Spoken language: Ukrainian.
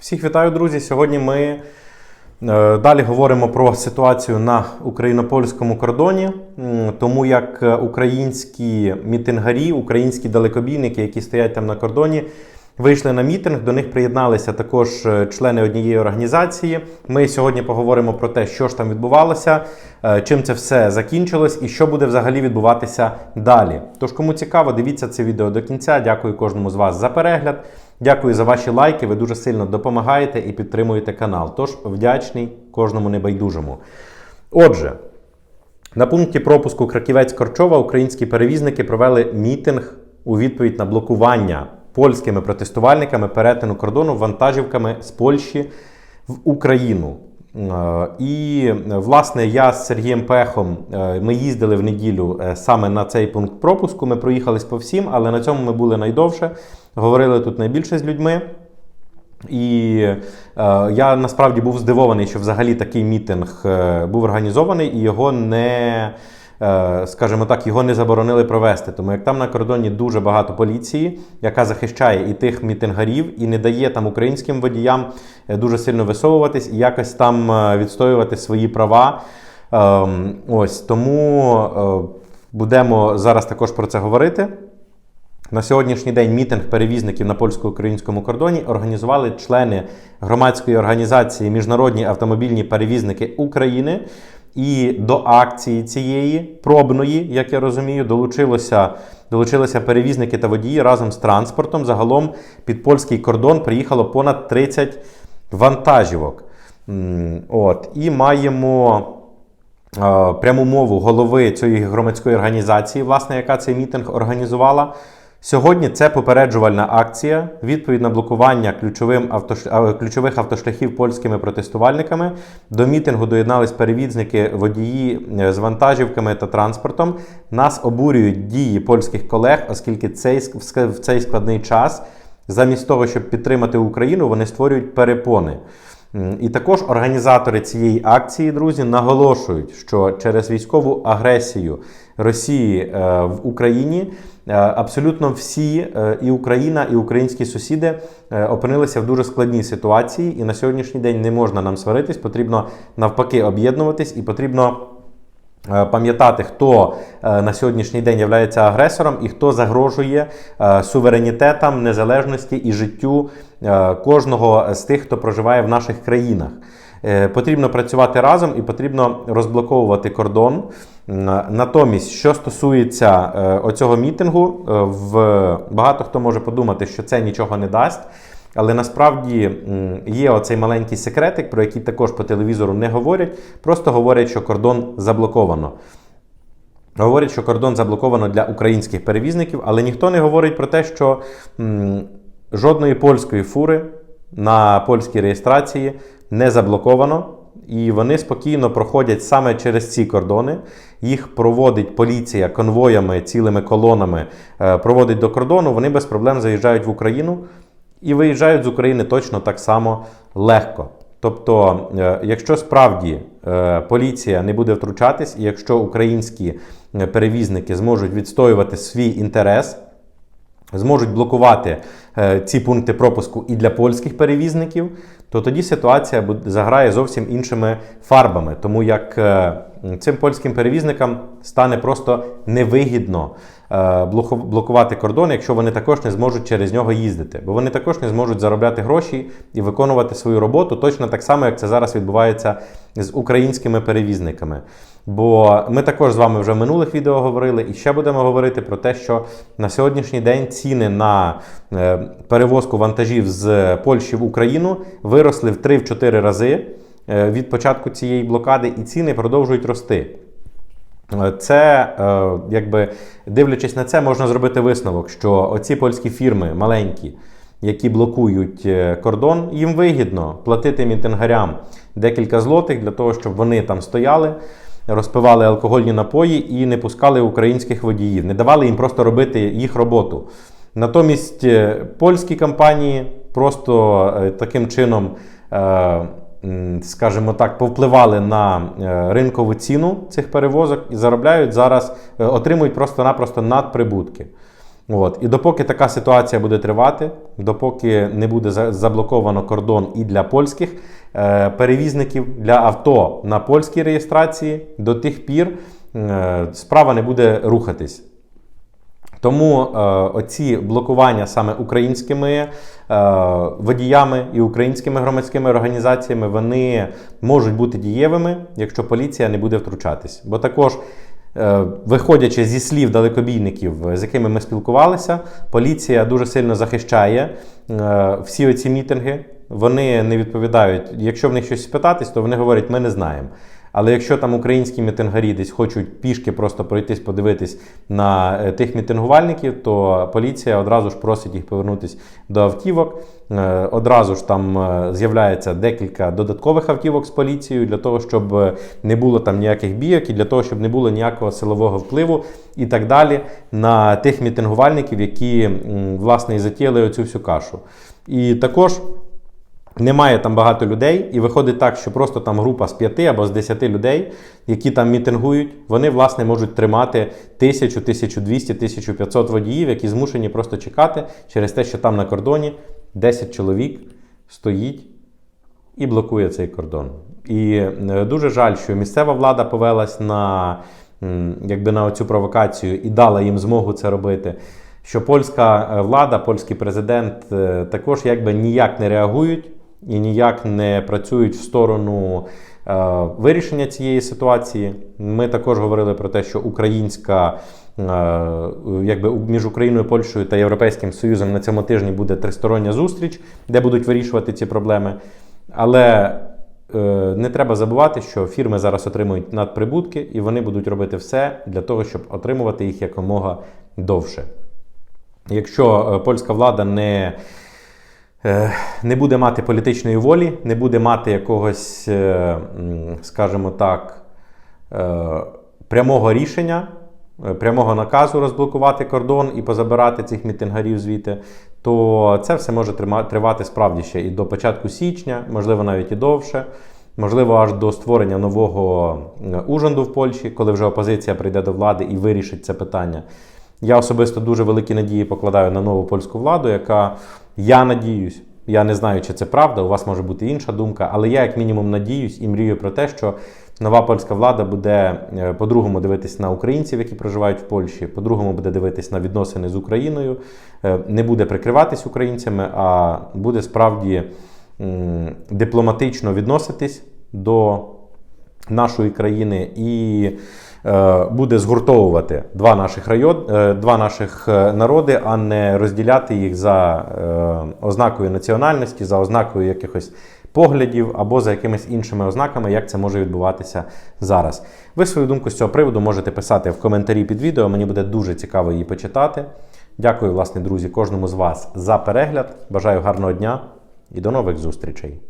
Всіх вітаю, друзі. Сьогодні ми е, далі говоримо про ситуацію на україно-польському кордоні, тому як е, українські мітингарі, українські далекобійники, які стоять там на кордоні, вийшли на мітинг. До них приєдналися також е, члени однієї організації. Ми сьогодні поговоримо про те, що ж там відбувалося, чим це все закінчилось і що буде взагалі відбуватися далі. Тож, кому цікаво, дивіться це відео до кінця. Дякую кожному з вас за перегляд. Дякую за ваші лайки. Ви дуже сильно допомагаєте і підтримуєте канал. Тож вдячний кожному небайдужому. Отже, на пункті пропуску Краківець-Корчова українські перевізники провели мітинг у відповідь на блокування польськими протестувальниками перетину кордону вантажівками з Польщі в Україну. Е, І власне я з Сергієм Пехом е, ми їздили в неділю е, саме на цей пункт пропуску. Ми проїхались по всім, але на цьому ми були найдовше. Говорили тут найбільше з людьми. І е, я насправді був здивований, що взагалі такий мітинг е, був організований і його не, е, скажімо так, його не заборонили провести. Тому як там на кордоні дуже багато поліції, яка захищає і тих мітингарів, і не дає там українським водіям е, дуже сильно висовуватись і якось там е, відстоювати свої права. Ем, ось тому будемо зараз також про це говорити. На сьогоднішній день мітинг перевізників на польсько-українському кордоні організували члени громадської організації Міжнародні автомобільні перевізники України. І до акції цієї пробної, як я розумію, долучилося, долучилися перевізники та водії разом з транспортом. Загалом під польський кордон приїхало понад 30 вантажівок. От, і маємо е, пряму мову голови цієї громадської організації, власне, яка цей мітинг організувала. Сьогодні це попереджувальна акція, відповідь на блокування ключовим автош... ключових автошляхів польськими протестувальниками. До мітингу доєднались перевізники, водії е, з вантажівками та транспортом. Нас обурюють дії польських колег, оскільки цей, в цей складний час, замість того, щоб підтримати Україну, вони створюють перепони. І також організатори цієї акції, друзі, наголошують, що через військову агресію Росії е, в Україні е, абсолютно всі е, і Україна, і українські сусіди опинилися в дуже складній ситуації, і на сьогоднішній день не можна нам сваритись, потрібно навпаки об'єднуватись і потрібно. Е, Пам'ятати, хто е, на сьогоднішній день є агресором і хто загрожує е, суверенітетам, незалежності і життю кожного з тих, хто проживає в наших країнах. Потрібно працювати разом і потрібно розблоковувати кордон. Натомість, що стосується оцього мітингу, в багато хто може подумати, що це нічого не дасть. Але насправді є оцей маленький секретик, про який також по телевізору не говорять. Просто говорять, що кордон заблоковано. Говорять, що кордон заблоковано для українських перевізників, але ніхто не говорить про те, що жодної польської фури на польській реєстрації не заблоковано. І вони спокійно проходять саме через ці кордони. Їх проводить поліція конвоями, цілими колонами, е, проводить до кордону. Вони без проблем заїжджають в Україну і виїжджають з України точно так само легко. Тобто, е, якщо справді е, поліція не буде втручатись, і якщо українські е, перевізники зможуть відстоювати свій інтерес, зможуть блокувати ці пункти пропуску і для польських перевізників, то тоді ситуація заграє зовсім іншими фарбами, тому як цим польським перевізникам стане просто невигідно блокувати кордон, якщо вони також не зможуть через нього їздити, бо вони також не зможуть заробляти гроші і виконувати свою роботу точно так само, як це зараз відбувається з українськими перевізниками. Бо ми також з вами вже в минулих відео говорили і ще будемо говорити про те, що на сьогоднішній день ціни на е, перевозку вантажів з Польщі в Україну виросли в 3-4 рази е, від початку цієї блокади, і ціни продовжують рости. Е, Це, е, якби дивлячись на це, можна зробити висновок, що оці польські фірми маленькі, які блокують е, кордон, їм вигідно платити мітингарям декілька злотих для того, щоб вони там стояли, розпивали алкогольні напої і не пускали українських водіїв, не давали їм просто робити їх роботу. Натомість польські компанії просто таким чином. Скажімо так, повпливали на е, ринкову ціну цих перевозок і заробляють зараз, е, отримують просто-напросто надприбутки. От. І допоки така ситуація буде тривати, допоки не буде за- заблоковано кордон і для польських е, перевізників, для авто на польській реєстрації, до тих пір е, справа не буде рухатись. Тому е, оці блокування саме українськими е, водіями і українськими громадськими організаціями вони можуть бути дієвими, якщо поліція не буде втручатись. Бо також, е, виходячи зі слів далекобійників, з якими ми спілкувалися, поліція дуже сильно захищає е, всі оці мітинги. Вони не відповідають. Якщо в них щось спитатись, то вони говорять, ми не знаємо. Але якщо там українські мітингарі десь хочуть пішки просто пройтись, подивитись на е, тих мітингувальників, то поліція одразу ж просить їх повернутись до автівок. Е, Одразу ж там е, з'являється декілька додаткових автівок з поліцією для того, щоб не було там ніяких бійок і для того, щоб не було ніякого силового впливу і так далі на тих мітингувальників, які власне і затіяли оцю всю кашу. І також. Немає там багато людей, і виходить так, що просто там група з 5 або з 10 людей, які там мітингують, вони власне можуть тримати 1000, 1200, 1500 водіїв, які змушені просто чекати через те, що там на кордоні 10 чоловік стоїть і блокує цей кордон. І е, дуже жаль, що місцева влада повелась на, якби на цю провокацію і дала їм змогу це робити. Що польська е, влада, польський президент е, також якби ніяк не реагують і ніяк не працюють в сторону е, вирішення цієї ситуації. Ми також говорили про те, що українська е, якби між Україною, Польщею та Європейським Союзом на цьому тижні буде тристороння зустріч, де будуть вирішувати ці проблеми. Але е, не треба забувати, що фірми зараз отримують надприбутки, і вони будуть робити все для того, щоб отримувати їх якомога довше. Якщо польська влада не, не буде мати політичної волі, не буде мати якогось, е, скажімо так, е, прямого рішення, е, прямого наказу розблокувати кордон і позабирати цих мітингарів звідти, то це все може тривати справді ще і до початку січня, можливо, навіть і довше. Можливо, аж до створення нового е, ужанду в Польщі, коли вже опозиція прийде до влади і вирішить це питання. Я особисто дуже великі надії покладаю на нову польську владу, яка, я надіюсь, я не знаю, чи це правда, у вас може бути інша думка, але я, як мінімум, надіюсь і мрію про те, що нова польська влада буде е, по-другому дивитись на українців, які проживають в Польщі, по-другому буде дивитись на відносини з Україною, е, не буде прикриватись українцями, а буде справді дипломатично відноситись до нашої країни і буде згуртовувати два наших район, е, два наших е, народи, а не розділяти їх за е, ознакою національності, за ознакою якихось поглядів або за якимись іншими ознаками, як це може відбуватися зараз. Ви свою думку з цього приводу можете писати в коментарі під відео. Мені буде дуже цікаво її почитати. Дякую, власне, друзі, кожному з вас за перегляд. Бажаю гарного дня і до нових зустрічей.